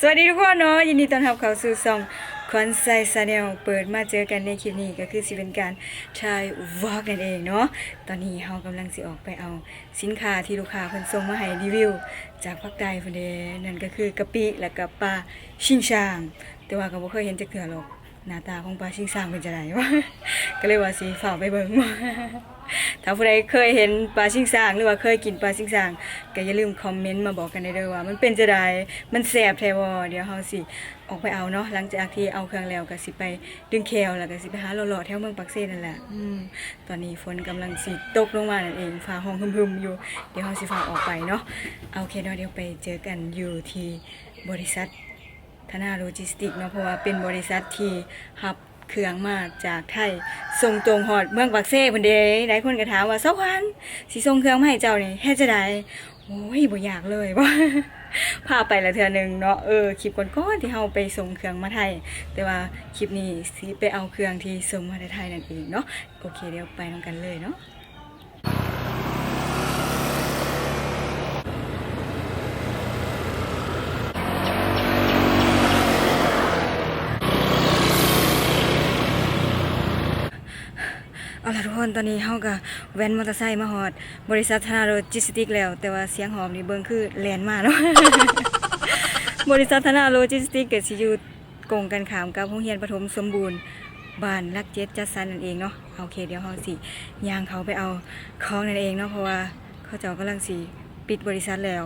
สวัสดีทุกคนเนาะยินดีต้อนรับเข้าสู่ช่องคอนไซซาแนลเปิดมาเจอกันในคลิปนี้ก็คือสิเป็นการถ่ายวอล์กนั่นเองเนาะตอนนี้เฮากำลังสิออกไปเอาสินค้าที่ลูกค้าเพิ่นส่งมาให้รีวิว จากภาคใต้พุ่นเด้นั่นก็คือกะปิและก็ปลาชิงช่าง แต่ว่าก็บ่เคยเห็นจักเทื่อหรอกหน้าตาของปลาชิงช่างเป็นจังไดวะก็เลยว่าสิฝากไปเบิ่งมา ถ้าผู้ใดเคยเห็นปลาชิงซางหรือว่าเคยกินปลาชิงซางก็อย่าลืมคอมเมนต์มาบอกกันได้เด้อว่า มันเป็นจะได้มันแสบแทบเดี๋ยวเฮาสิออกไปเอาเนาะหลังจากที่เอาเครื่องแล้วก็สิไปดึงแคลแล้วก็สิไปหาหล่อๆแถวเมืองปักเซ่นั่นแหละอืมตอนนี้ฝนกำลังสิตกลงมานั่นเองฟ้าห้องหึมๆอยู่เดี๋ยวเฮาสิฟ้าออกไปเนาะเอาโอเคเนาะเดี๋ยวไปเจอกันอยู่ที่บริษัทธนาโลจิสติกเนาะเพราะว่าเป็นบริษัทที่รับ เครื่องมาจากไทยส่งตรงหอดเมืองปักเซ่พุ่นเด้หลายคนก็ถามว่าเซาควันสิส่งเครื่องมาให้เจ้านี่เฮ็ดจะได้โอ้ยบ่อยากเลยว่าพาไปละเทื่อหนึงเนาะเออคลิปก่อนๆที่เฮาไปส่งเครื่องมาไทย แต่ว่าคลิปนี้สิไปเอาเครื่องที่ส่งมาไทยนั่นเองเนาะโอเคเดี๋ยวไปนํกันเลยเนาะ เอาล่ะทุก คนตอนนี้เฮาก็แว้นมอเตอร์ไซค์มาฮอด บริษัทธนาโลจิสติกแล้ว แต่ว่าเสียงหอมนี่เบิ่งคือแลนมาเนาะบริษัทธนาโลจิสติกก็สิอยู่กงกันขามกับโรงเรียนปฐมสมบูรณ์บ้านลักเจ็ดจัดสรรนั่นเองเนาะโอเคเดี๋ยวเฮาสิย่างเขาไปเอาของนั่นเองเนาะเพราะว่าเขาเจ้ากำลังสิปิดบริษัทแล้ว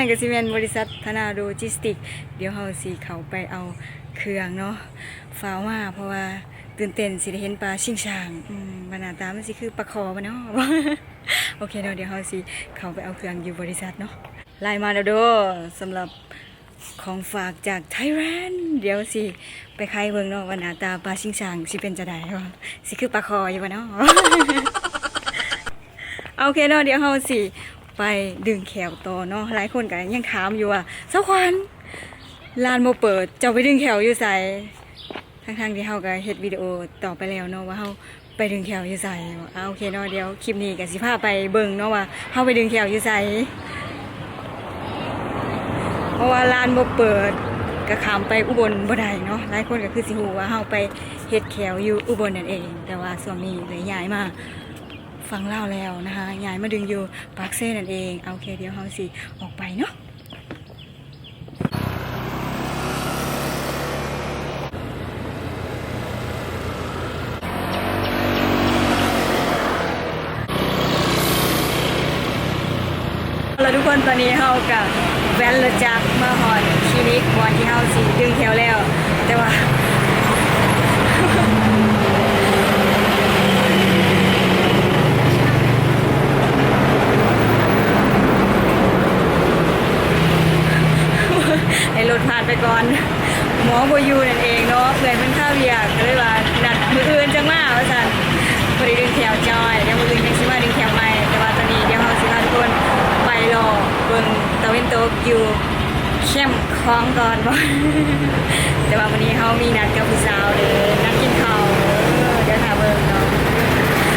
นั่นก็สิเป็นบริษัทธนาโลจิสติก เดี๋ยวเฮาสิเข้าไปเอาเครื่องเนาะฟ้าวมาเพราะว่าตื่นเต้นสิได้เห็นปลาชิงช่างอืมบรรณาตามันสิคือปลาคอบ่เนาะโอเคเนาะเดี๋ยวเฮาสิเข้าไปเอาเครื่องอยู่บริษัทเนาะไล่มาแล้วเด้อสำหรับของฝากจากไทยแลนด์เดี๋ยวสิไปใครเบิ่งเนาะว่าหน้าตาปลาชิงช่างสิเป็นจะได้บ่สิคือปลาคออยู่บ่เนาะโอเคเนาะเดี๋ยวเฮาสิ ไปดึงแขวต่อเนาะหลายคนก็ยังถามอยู่ว่าเจ้าควันลานบ่เปิดเจ้าไปดึงแขวอยู่ไสทั้งๆที่เฮาก็เฮ็ดวิดีโอต่อไปแล้วเนาะว่าเฮาไปดึงแขวอยู่ไสอ่าโอเคเนาะเดี๋ยวคลิปนี้ก็สิพาไปเบิ่งเนาะว่าเฮาไปดึงแขวอยู่ไสเพราะว่าลานบ่เปิดก็ข้ามไปอุบลบ่ได้เนาะหลายคนก็คือสิฮู้ว่าเฮาไปเฮ็ดแขวอยู่อุบลนั่นเอง แต่ว่าช่วงนี้เลยย้ายมา ฟังเล่าวแล้วนะคะยายมาดึงอยู่ปากเซ่นั่นเองโอเคเดี๋ยวเฮาสิออกไปเนาะเอาละทุกคนตอนนี้เฮากับแวนรถจักมาหอดคลินิกวันที่เฮาสิดึงแถวแล้ว แต่ว่า ให้รถผ่านไปก่อน หมอโบอยูนั่นเองเนาะเพื่อนมันข้าวเวียก็เลยว่านัดมืออื่นจังมาว่าสันพอดีดึงแถวจอยเดี๋ยวมืออื่นยังสิมาดึงแถวใหม่แต่ว่าตอนนี้เดี๋ยวเราสิพาทุกคนไปรอเบิ่งตะเวนตกอยู่เข้มคล้องก่อนบ่แต่ว่าวันนี้เขามีนัดกับผู้สาวเลยนัดกินข้าวเดี๋ยวถามเบิ่งเนาะ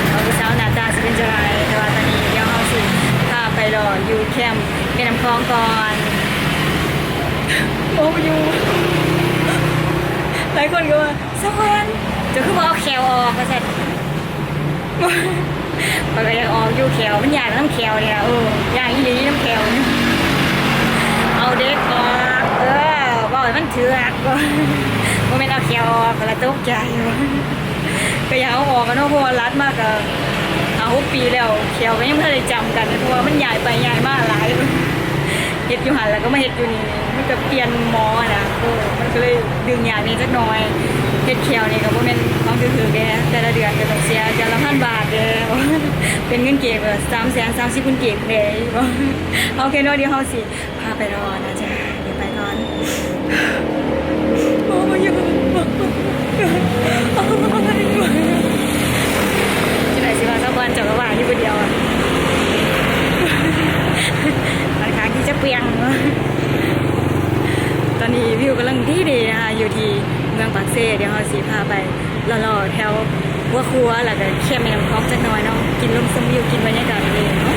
เอาผู้สาวหน้าตาสิเป็นจังไรแต่ว่าตอนนี้เดี๋ยวเขาสิพาไปรออยู่แคมเป์แม่น้ำคล้องก่อน โอ้ยูหลายคนก็ว่าสวรรค์จะคือว่าเอาแขวออกก็เสร็จมันก็ยังออกอยู่แขวมันอยากน้ำแขวเนี่ยเอออยากอีหลีน้ำแขวเนี่ยเอาเด็กออกเออบอกให้มันเถือกก่อนว่าไม่นเอาแขวออกก็ละตกใจว่ก็อยากเอาออกกันเนาะเพราะว่ารัดมากกับเอาหกปีแล้วแขวก็ยังไม่ได้จำกันเพราะว่ามันใหญ่ไปใหญ่มากหลาย เฮ็ดอยู่หันแล้วก็มาเฮ็ดอยู่นี่มันก็เปลี่ยนหมออะนะเออมันก็เลยดึงยานี้จักหน่อยเฮ็ดแควนี่ก็บ่แม่นของถือๆแกแต่ละเดือนก็ต้องเสียเดือนละพันบาทเด้อเป็นเงินเก็บเออ3แสน30คุณเก็บเด้อโอเคเนาะเดียวเฮาสิพาไปรอนะจ๊ะเดี๋ยวไปก่อนโอ้ยอยู่ที่ไหนสิว่าสักวันจะก็ว่าอยู่คนเดียวอะ ปียง ตอนนี้วิวกำลังดีดีนะคะอยู่ที่เมืองปากเซ่เดี๋ยวเราสีพาไปหล่อๆแถววัวครัวแล้วก็เคี่ยังพร้อมจะน้อยเนาะกินลมสมวิวกินบรรยากาศเองเนาะ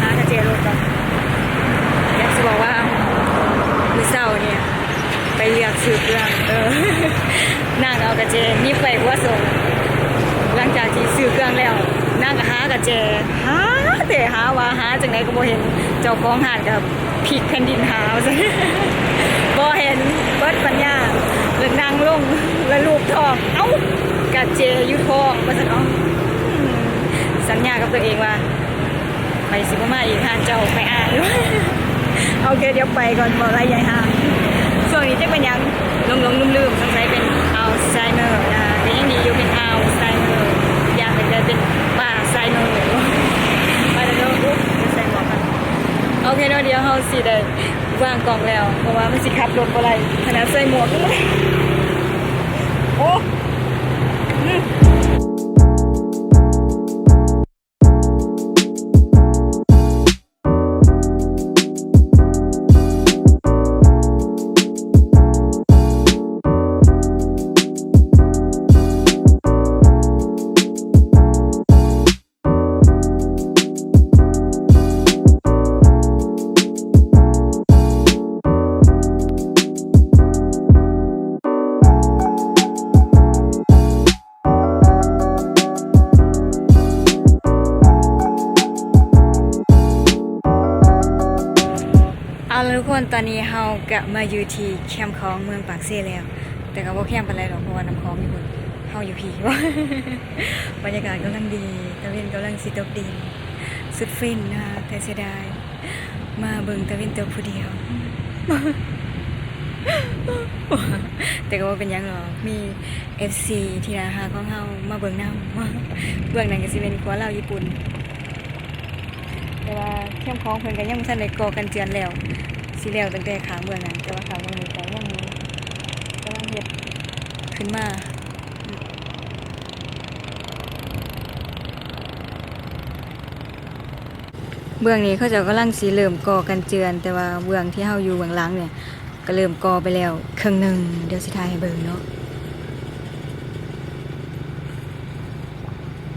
พากระเจรถกัอนอยากจะบอกว่ามือเศร้าเนี่ยไปเลือกซื้อเครื่องเออนั่งเอากระเจนี่ไปว่าส่งหลังจากที่ซื้อเครื่องแล้วนั่งก็หากระเจห แต่หาว่าหาจังไหนก็บ่เห็นเจ้าของหาดกับพลิกแผ่นดินหาซะบ่เห็นเบิดปัญญาแล้วนั่งลงแล้วลูกทองเอ้ากระเจอยู่ทองว่าซั่นเนาะอืมสัญญากับตัวเองว่า ไปสิบ่มาอีกหาเจ้าไปอ่านโอเคเดี๋ยวไปก่อนบอกอะไรใหญ่หาส่วนนี้จะเป็นยังลงลงลืมลืมๆสงสัยเป็นอัลไซเมอร์นะเป็นยังดีอยู่เป็นอัลไซเมอร์อยากเป็นจะเป็นป้าไซเมอร์ไปแล้วเนอะอุ๊บจะใส่หมวกกัน โอเคเนาะเดี๋ยวเราสิได้วางกล่องแล้ว เพราะว่ามันสิขับรถบ่ไรขนาดใส่หมวก ทุกคนตอนนี้เฮากะมาอยู่ที่แคมป์ของเมืองปากเซ่แล้ว แต่ก็บ่แคมป์ปานใดหรอกเพราะว่าน้ำคลองมีคนเฮาอยู่ผีว่าบรรยากาศกำลังดีตะเวนกำลังสิตกดินสุดฟินนะคะแต่เสียดายมาเบิ่งตะเวนตกผู้เดียว แต่ก็ว่าเป็นยังหรอกมี FC ที่นาหาของเฮามาเบิ่งน้ำเบื้องนั้นก็สิเป็นครัวลาวญี่ปุ่นแต่ว่าเข้มของเพิ่นก็ยังบ่ทันได้ก่อกันเจือนแล้ว สิแล้วตั้งแต่ขาเมืองนั้นแต่ว่าขาเมือนี้ก็ยังกำลังเฮ็ดขึ้นมาเบื้องนี้เขาจะกำลังสิเริ่มก่อกันเจือน แต่ว่าเบื้องที่เฮาอยู่เบื้องหลังเนี่ย ก็เริ่มก่อไปแล้วครึ่งหนึ่งเดี๋ยวสิถ่ายให้เบิ่งเนาะ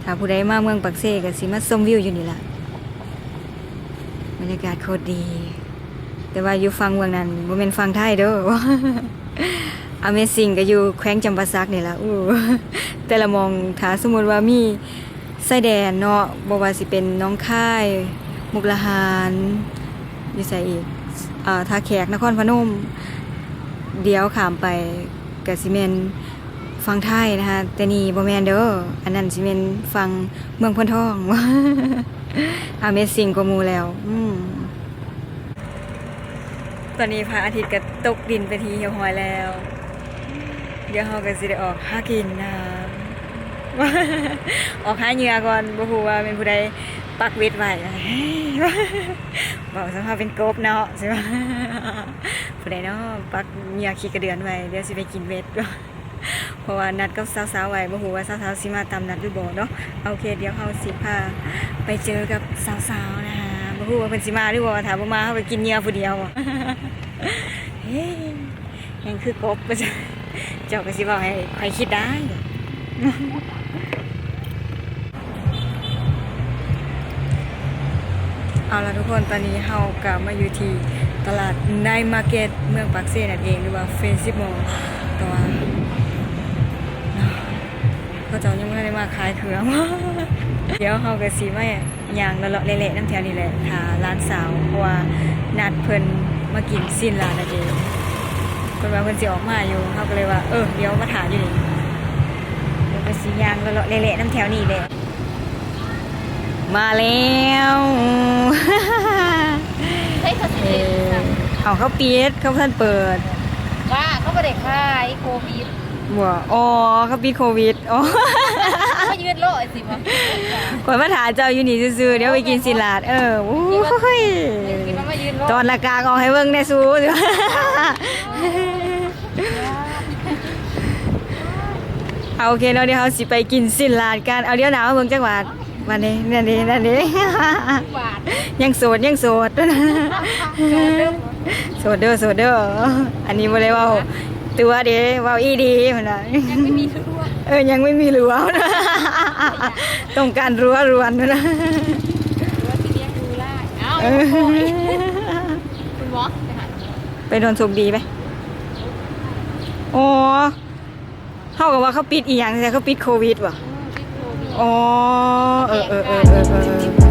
ถ้าผู้ใดมาเมืองปักเซก็สิมาชมวิวอยู่นี่ล่ะบรรยากาศโคตรดี แต่ว่าอยู่ฟังเมืองนั้นบ่แม่นฟังไทยเด้อ Amazing ก็อยู่แขวงจำปาสักนี่ล่ะอู้แต่ละมองถ้าสมมุติว่ามีไส้แดนเนาะบ่ว่าสิเป็นน้องค่าย มุกละหารอยู่ไสอีกอ่าท่าแขกนครพนม เดี๋ยวขามไปก็สิแม่นฟังไทยนะคะแต่นี่บ่แม่นเด้ออันนั้นสิแม่นฟังเมืองพนทอง Amazing กว่าหมู่แล้ว อืม ตอนนี้พระอาทิตย์ก็ตกดินไปทีเหี่ยวหอยแล้ว เดี๋ยวเราก็สิได้ออกหากินน้ำออกหาเหยื่อก่อนบ่ฮู้ว่าเป็นผู้ใดปักเวทไว้บอกสภาพเป็นกบเนาะใช่ปะผู้ใดเนาะปักเหยื่อขี้กระเดือนไว้เดี๋ยวสิไปกินเวทเพราะว่านัดกับสาวๆไว้บ่ฮู้ว่าสาวๆสิมาตามนัดหรือบ่เนาะโอเค เดี๋ยวเฮาสิพาไปเจอกับสาวๆนะคะ ฮู้ว่าเพิ่นสิมาหรือบ่ถ้าบ่มาเฮาไปกินเหยื่อผู้เดียวเฮ้ยยังคือกบว่าจะเจ้าก็สิบอกให้ใครคิดได้เอาละทุกคนตอนนี้เฮากลับมาอยู่ที่ตลาดไนมาร์เก็ตเมืองปากเซ่นั่นเองหรือว่าเฟนซิมอลแต่ว่าเนาะเขาจ้ายังไม่ได้มาขายเครื่องเดี๋ยวเฮาก็สิมา ย่างเลาะๆเละๆน้ำแถวนี่แหละหาร้านสาวเพราะว่านัดเพิ่นมากินสิ้นร้านนั่นเองเพิ่นว่าเพิ่นสิออกมาอยู่เฮาก็เลยว่าเออเดี๋ยวมาถามอยู่นี่เดี๋ยวก็สิย่างเลาะๆเละๆน้ำแถวนี่แหละมาแล้วเฮ้ยเขาเอสิอเอาเขาปิดเขาเพิ่นเปิดว่า เขาไม่ได้ค่ายโควิดบัวอ๋อเขาปิดโควิดอ๋อเขายืดโลดสิวะก่อนมาถามเจ้าอยู่นี่ซื่อๆเดี๋ยวไปกินสิลาดเออโอ้ยกินมันมายืนโลดตอนละกางออกให้เบิ่งได้สู้เอาโอเคเนาะเดี๋ยวเราสิไปกินสิลาดกันเอาเดี๋ยวหนาวมาเบิ่งจังหวัดวันนี้นั่นนี่นั่นนี่บาทยังโสดยังโสด โสดเด้อโสดเด้ออันนี้บ่ได้เว่าตัวเด้เว้าอีดีมันน่ะยังไม่มีทั่วเออยังไม่มีรั้วนะต้องการรั้วรวนนะหรือว่าที่เลี้ยงดูไล่เอ้าเออคุณหมอไปหาหมอไปโดนสุกดีไปอ๋อเท่ากับว่าเขาปิดอีหยังแต่เขาปิดโควิดว่ะที่โควิดอ๋อเออเออเออเออเออ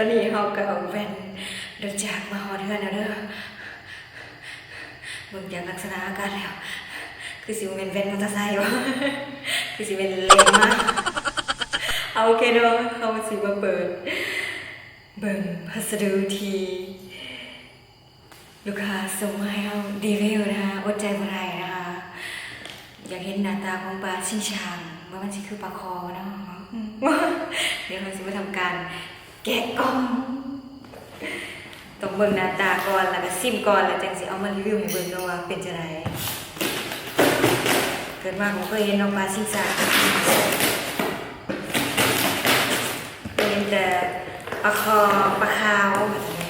อนนี้เขาก็แว่นเดินจากมาหอดเทือนแล้วเด้อเบิ่งจากลักษณะอาการแล้ว คือสิเป็นแว่นมอเตอร์ไซค์วะคือสิเป็นเลนมากเอาโอเคเด้อเขาสิมาเปิด เบิ่งพัสดุทีลูกค้าส่งมาให้เราดีวิวนะคะอดใจบ่ได้นะคะอยากเห็นหน้าตาของปลาชิงชางว่ามันสิคือปลาคอเนาะเดี๋ยวเราจะมาทำการ กะกล่องต้องเบิ่งหน้าตาก่อนแล้วก็ซิมก่อนแล้วจังสิเอามารีวิวให้เบิ่งเนาะว่าเป็นจังไดเกิดมาผมเคยเห็นน้องปลาชิงชาเคยเห็นแต่ปลาคอปลาขาวแบบนี้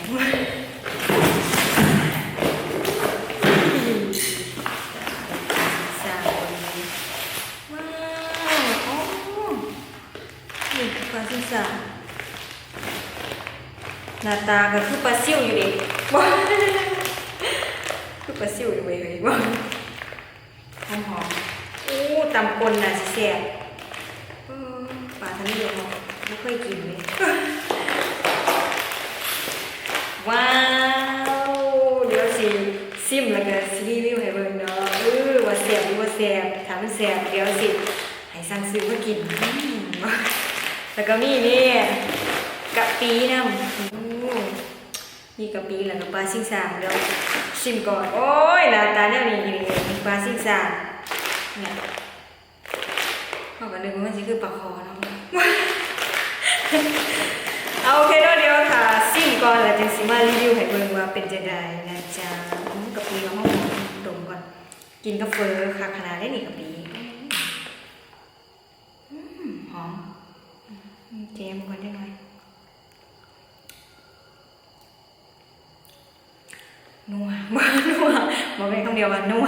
สามคนนี้ ว้าวโอ้นี่คือปลาซิวซ่า หน้าตาก็คือปลาซิ่วอยู่ดิว้าวคือปลาซิ่วอยู่เว้ยเว้ยว้าวหอมหอมอู้ตำปนน่ะสิแซ่บปลาทะเลเนาะไม่เคยกินเลยว้าว เดี๋ยวสิซิมแล้วก็สิรีวิวให้เบิ่งเนาะเออว่าแซ่บหรือว่าแซ่บถามันแซ่บเดี๋ยวสิให้สั่งซื้อมากินแล้วก็มีนี่กะปีน้ำ อู้มีกะปีแล้วก็ปลาซิ่งสามเดี๋ยวชิมก่อน โอ้ยหน้าตาเนี่ยนี่นี่นี่ปลาซิ่งสามเนี่ยเขาก็นึกว่ามันจะคือปลาคอเนาะเอาโอเคเนาะเดี๋ยวค่ะซิ่งก่อนแล้วจึงสิมารีวิวให้เบิ่งว่าเป็นจังไดนะจ๊ะอืมกะปีกับห้องดมก่อน กินกาแฟค่ะขนาดได้นี่กะปีหอมอืมเจมก่อนได้ไหม นัวบ่นัวบอกเป็นคำเดียวว่านัว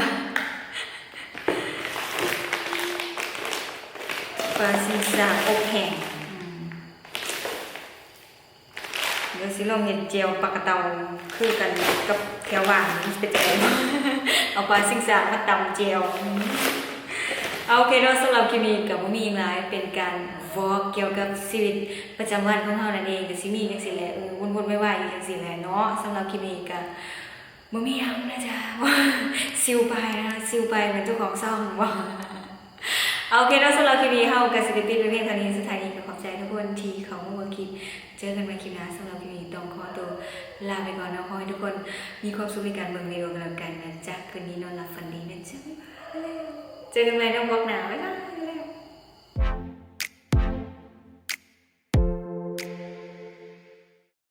ปลาซิซาอบแห้งอืมเดี๋ยวสิลองเห็นเจียวปลากระเตาคือกันกับแถวหวานเป็นจังไงเอาปลาซิงซามาตำเจียวเอาโอเคเนาะสำหรับคลิปนี้กับบ่มีหยังหลายเป็นการวอล์กเกี่ยวกับชีวิตประจำวันของเฮานั่นเองก็สิมีจังซี่แหละเออวนๆไปๆอยู่จังซี่แหละเนาะสำหรับคลิปนี้ก็บ่ มียังนะจ๊ะซิวไปนะซิวไปเป็นเจ้าของซ่องบ่าโอเคเนาะสำหรับคลิปนี้เฮาก็สิได้ปิดไว้เพียงเท่านี้สุดท้ายนี้ก็ขอบใจทุกคนที่เข้ามาเบิ่งคลิปเจอกันใหม่คลิปหน้าสำหรับคลิปนี้ต้องขอตัวลาไปก่อนนะขอให้ทุกคนมีความสุขในการเบิ่งวิดีโอกันแล้วกันนะจ๊ะคืนนี้นอนหลับฝันดีนะจ๊ะเจอกันใหม่น้องบอกหนาบ๊ายบาย